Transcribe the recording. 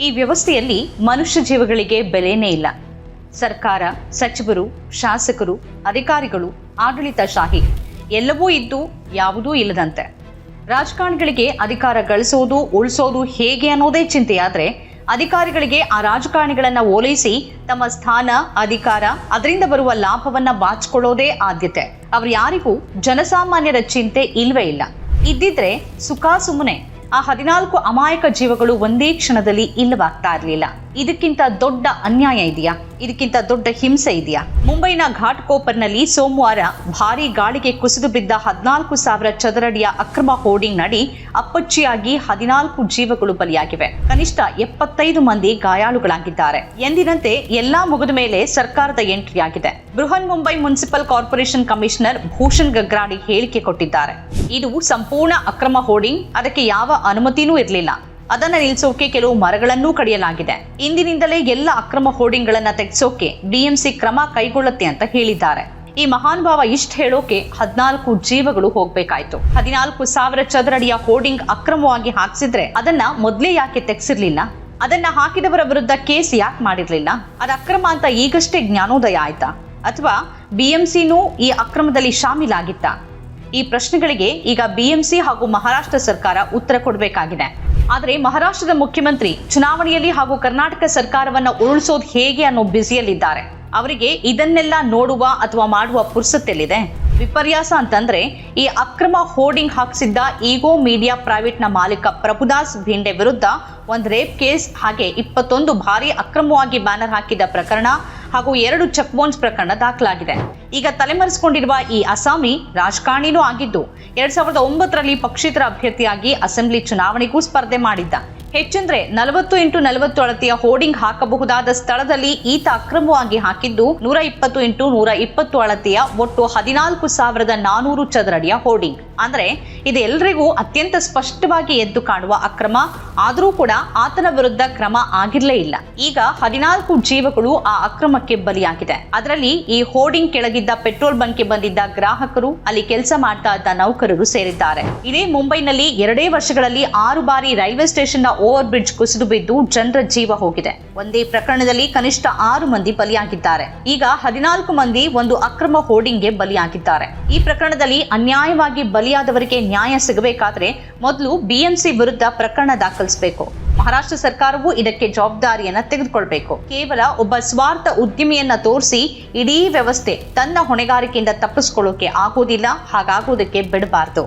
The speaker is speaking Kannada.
ಈ ವ್ಯವಸ್ಥೆಯಲ್ಲಿ ಮನುಷ್ಯ ಜೀವಗಳಿಗೆ ಬೆಲೆನೇ ಇಲ್ಲ. ಸರ್ಕಾರ, ಸಚಿವರು, ಶಾಸಕರು, ಅಧಿಕಾರಿಗಳು, ಆಡಳಿತಶಾಹಿ ಎಲ್ಲವೂ ಇದ್ದು ಯಾವುದೂ ಇಲ್ಲದಂತೆ. ರಾಜಕಾರಣಿಗಳಿಗೆ ಅಧಿಕಾರ ಗಳಿಸೋದು, ಉಳಿಸೋದು ಹೇಗೆ ಅನ್ನೋದೇ ಚಿಂತೆಯಾದ್ರೆ ಅಧಿಕಾರಿಗಳಿಗೆ ಆ ರಾಜಕಾರಣಿಗಳನ್ನು ಓಲೈಸಿ ತಮ್ಮ ಸ್ಥಾನ, ಅಧಿಕಾರ, ಅದರಿಂದ ಬರುವ ಲಾಭವನ್ನ ಬಾಚಿಕೊಳ್ಳೋದೇ ಆದ್ಯತೆ. ಅವ್ರು ಯಾರಿಗೂ ಜನಸಾಮಾನ್ಯರ ಚಿಂತೆ ಇಲ್ವೇ ಇಲ್ಲ. ಇದ್ದಿದ್ರೆ ಸುಖ ಸುಮ್ಮನೆ ಆ ಹದಿನಾಲ್ಕು ಅಮಾಯಕ ಜೀವಗಳು ಒಂದೇ ಕ್ಷಣದಲ್ಲಿ ಇಲ್ಲವಾಗ್ತಾ ಇರಲಿಲ್ಲ. ಇದಕ್ಕಿಂತ ದೊಡ್ಡ ಅನ್ಯಾಯ ಇದೆಯಾ? ಇದಕ್ಕಿಂತ ದೊಡ್ಡ ಹಿಂಸೆ ಇದೆಯಾ? ಮುಂಬೈನ ಘಾಟ್ ಕೋಪರ್ನಲ್ಲಿ ಸೋಮವಾರ ಭಾರೀ ಗಾಳಿಗೆ ಕುಸಿದು ಬಿದ್ದ ಹದಿನಾಲ್ಕು ಸಾವಿರ ಚದರಡಿಯ ಅಕ್ರಮ ಹೋರ್ಡಿಂಗ್ ನಡಿ ಅಪ್ಪಚ್ಚಿಯಾಗಿ ಹದಿನಾಲ್ಕು ಜೀವಗಳು ಬಲಿಯಾಗಿವೆ. ಕನಿಷ್ಠ ಎಪ್ಪತ್ತೈದು ಮಂದಿ ಗಾಯಾಳುಗಳಾಗಿದ್ದಾರೆ. ಎಂದಿನಂತೆ ಎಲ್ಲಾ ಮುಗಿದ ಮೇಲೆ ಸರ್ಕಾರದ ಎಂಟ್ರಿ ಆಗಿದೆ Brihan Mumbai municipal corporation commissioner Bhushan Gagrani ಹೇಳಿಕೆ ಕೊಟ್ಟಿದ್ದಾರೆ. ಇದು ಸಂಪೂರ್ಣ ಅಕ್ರಮ ಹೋರ್ಡಿಂಗ್. ಅದಕ್ಕೆ ಯಾವ ಅನುಮತಿನೂ ಇರಲಿಲ್ಲ. ಅದನ್ನ ನಿಲ್ಲಿಸೋಕೆ ಕೆಲವು ಮರಗಳನ್ನೂ ಕಡಿಯಲಾಗಿದೆ. ಇಂದಿನಿಂದಲೇ ಎಲ್ಲ ಅಕ್ರಮ ಹೋರ್ಡಿಂಗ್ಗಳನ್ನ ತೆಗೆಸೋಕೆ ಡಿಎಂಸಿ ಕ್ರಮ ಕೈಗೊಳ್ಳುತ್ತೆ ಅಂತ ಹೇಳಿದ್ದಾರೆ. ಈ ಮಹಾನ್ ಭಾವ ಇಷ್ಟ ಹೇಳೋಕೆ ಹದಿನಾಲ್ಕು ಜೀವಗಳು ಹೋಗ್ಬೇಕಾಯ್ತು. ಹದಿನಾಲ್ಕು ಸಾವಿರ ಚದರಡಿಯ ಹೋರ್ಡಿಂಗ್ ಅಕ್ರಮವಾಗಿ ಹಾಕ್ಸಿದ್ರೆ ಅದನ್ನ ಮೊದಲೇ ಯಾಕೆ ತೆಗ್ಸಿರ್ಲಿಲ್ಲ? ಅದನ್ನ ಹಾಕಿದವರ ವಿರುದ್ಧ ಕೇಸ್ ಯಾಕೆ ಮಾಡಿರ್ಲಿಲ್ಲ? ಅದು ಅಕ್ರಮ ಅಂತ ಈಗಷ್ಟೇ ಜ್ಞಾನೋದಯ ಆಯ್ತಾ? ಅಥವಾ ಬಿಎಂಸಿನೂ ಈ ಅಕ್ರಮದಲ್ಲಿ ಶಾಮೀಲಾಗಿತ್ತಾ? ಈ ಪ್ರಶ್ನೆಗಳಿಗೆ ಈಗ ಬಿಎಂಸಿ ಹಾಗೂ ಮಹಾರಾಷ್ಟ್ರ ಸರ್ಕಾರ ಉತ್ತರ ಕೊಡಬೇಕಾಗಿದೆ. ಆದರೆ ಮಹಾರಾಷ್ಟ್ರದ ಮುಖ್ಯಮಂತ್ರಿ ಚುನಾವಣೆಯಲ್ಲಿ ಹಾಗೂ ಕರ್ನಾಟಕ ಸರ್ಕಾರವನ್ನ ಉರುಳಿಸೋದು ಹೇಗೆ ಅನ್ನೋ ಬ್ಯುಸಿಯಲ್ಲಿದ್ದಾರೆ. ಅವರಿಗೆ ಇದನ್ನೆಲ್ಲ ನೋಡುವ ಅಥವಾ ಮಾಡುವ ಪುರ್ಸತ್ತೆಲ್ಲಿದೆ ವಿಪರ್ಯಾಸ ಅಂತಂದ್ರೆ ಈ ಅಕ್ರಮ ಹೋರ್ಡಿಂಗ್ ಹಾಕಿಸಿದ್ದ ಈಗೋ ಮೀಡಿಯಾ ಪ್ರೈವೇಟ್ನ ಮಾಲೀಕ ಪ್ರಭುದಾಸ್ ಭಿಂಡೆ ವಿರುದ್ಧ ಒಂದು ರೇಪ್ ಕೇಸ್ ಹಾಗೆ ಇಪ್ಪತ್ತೊಂದು ಭಾರಿ ಅಕ್ರಮವಾಗಿ ಬ್ಯಾನರ್ ಹಾಕಿದ ಪ್ರಕರಣ ಹಾಗೂ ಎರಡು ಚೆಕ್ ಪ್ರಕರಣ ದಾಖಲಾಗಿದೆ. ಈಗ ತಲೆಮರೆಸಿಕೊಂಡಿರುವ ಈ ಅಸಾಮಿ ರಾಜಕಾರಣಿನೂ ಆಗಿದ್ದು, ಎರಡ್ ಸಾವಿರದ ಒಂಬತ್ತರಲ್ಲಿ ಪಕ್ಷೇತರ ಅಭ್ಯರ್ಥಿಯಾಗಿ ಅಸೆಂಬ್ಲಿ ಚುನಾವಣೆಗೂ ಸ್ಪರ್ಧೆ ಮಾಡಿದ್ದ. ಹೆಚ್ಚೆಂದ್ರೆ ನಲವತ್ತು ಇಂಟು ನಲವತ್ತು ಅಳತೆಯ ಹೋರ್ಡಿಂಗ್ ಹಾಕಬಹುದಾದ ಸ್ಥಳದಲ್ಲಿ ಈತ ಅಕ್ರಮವಾಗಿ ಹಾಕಿದ್ದು, ನೂರ ಇಪ್ಪತ್ತು ಇಂಟು ನೂರ ಇಪ್ಪತ್ತು ಅಳತೆಯ ಒಟ್ಟು ಹದಿನಾಲ್ಕು ಸಾವಿರದ ನಾನೂರು ಚದರಡಿಯ ಹೋರ್ಡಿಂಗ್. ಅಂದ್ರೆ ಇದು ಅತ್ಯಂತ ಸ್ಪಷ್ಟವಾಗಿ ಎದ್ದು ಕಾಣುವ ಅಕ್ರಮ. ಆದರೂ ಕೂಡ ಆತನ ವಿರುದ್ಧ ಕ್ರಮ ಆಗಿರಲೇ ಇಲ್ಲ. ಈಗ ಹದಿನಾಲ್ಕು ಜೀವಗಳು ಆ ಅಕ್ರಮಕ್ಕೆ ಬಲಿಯಾಗಿದೆ. ಅದರಲ್ಲಿ ಈ ಹೋರ್ಡಿಂಗ್ ಕೆಳಗಿದ್ದ ಪೆಟ್ರೋಲ್ ಬಂಕ್ಗೆ ಬಂದಿದ್ದ ಗ್ರಾಹಕರು, ಅಲ್ಲಿ ಕೆಲಸ ಮಾಡ್ತಾ ಇದ್ದ ನೌಕರರು ಸೇರಿದ್ದಾರೆ. ಇದೇ ಮುಂಬೈನಲ್ಲಿ ಎರಡೇ ವರ್ಷಗಳಲ್ಲಿ ಆರು ಬಾರಿ ರೈಲ್ವೆ ಸ್ಟೇಷನ್ನ ಓವರ್ ಬ್ರಿಡ್ಜ್ ಕುಸಿದು ಬಿದ್ದು ಜನರ ಜೀವ ಹೋಗಿದೆ. ಒಂದೇ ಪ್ರಕರಣದಲ್ಲಿ ಕನಿಷ್ಠ ಆರು ಮಂದಿ ಬಲಿಯಾಗಿದ್ದಾರೆ. ಈಗ ಹದಿನಾಲ್ಕು ಮಂದಿ ಒಂದು ಅಕ್ರಮ ಹೋರ್ಡಿಂಗ್ಗೆ ಬಲಿಯಾಗಿದ್ದಾರೆ. ಈ ಪ್ರಕರಣದಲ್ಲಿ ಅನ್ಯಾಯವಾಗಿ ಬಲಿಯಾದವರಿಗೆ ನ್ಯಾಯ ಸಿಗಬೇಕಾದ್ರೆ ಮೊದಲು ಬಿಎಂಸಿ ವಿರುದ್ಧ ಪ್ರಕರಣ ದಾಖಲಿಸಬೇಕು. ಮಹಾರಾಷ್ಟ್ರ ಸರ್ಕಾರವು ಇದಕ್ಕೆ ಜವಾಬ್ದಾರಿಯನ್ನ ತೆಗೆದುಕೊಳ್ಬೇಕು. ಕೇವಲ ಒಬ್ಬ ಸ್ವಾರ್ಥ ಉದ್ಯಮಿಯನ್ನ ತೋರಿಸಿ ಇಡೀ ವ್ಯವಸ್ಥೆ ತನ್ನ ಹೊಣೆಗಾರಿಕೆಯಿಂದ ತಪ್ಪಿಸ್ಕೊಳ್ಳೋಕೆ ಆಗೋದಿಲ್ಲ, ಹಾಗಾಗೋದಕ್ಕೆ ಬಿಡಬಾರ್ದು.